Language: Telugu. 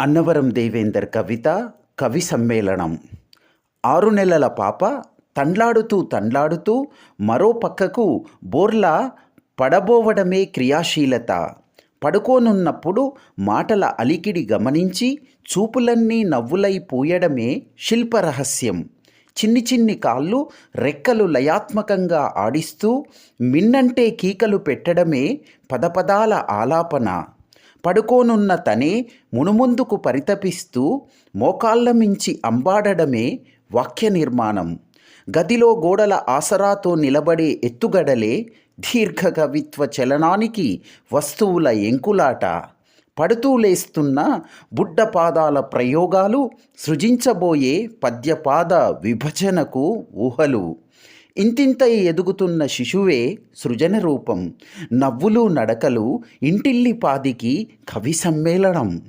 అన్నవరం దేవేందర్ కవిత కవి సమ్మేళనం. ఆరు నెలల పాప తండ్లాడుతూ తండ్లాడుతూ మరో పక్కకు బోర్లా పడబోవడమే క్రియాశీలత. పడుకోనున్నప్పుడు మాటల అలికిడి గమనించి చూపులన్నీ నవ్వులై పూయడమే శిల్పరహస్యం. చిన్ని చిన్ని కాళ్ళు రెక్కలు లయాత్మకంగా ఆడిస్తూ మిన్నంటే కీకలు పెట్టడమే పదపదాల ఆలాపన. పడుకోనున్న తనే మునుముందుకు పరితపిస్తూ మోకాళ్ళ మించి అంబాడడమే వాక్య నిర్మాణం గదిలో గోడల ఆసరాతో నిలబడే ఎత్తుగడలే దీర్ఘ కవిత్వ చలనానికి వస్తువుల ఎంకులాట. పడుతూ లేస్తున్న బుడ్డ పాదాల ప్రయోగాలు సృజించబోయే పద్యపాద విభజనకు ఊహలు. ఇంతింతై ఎదుగుతున్న శిశువే సృజన రూపం. నవ్వులు నడకలు ఇంటిల్లి పాదికి కవి సమ్మేళనం.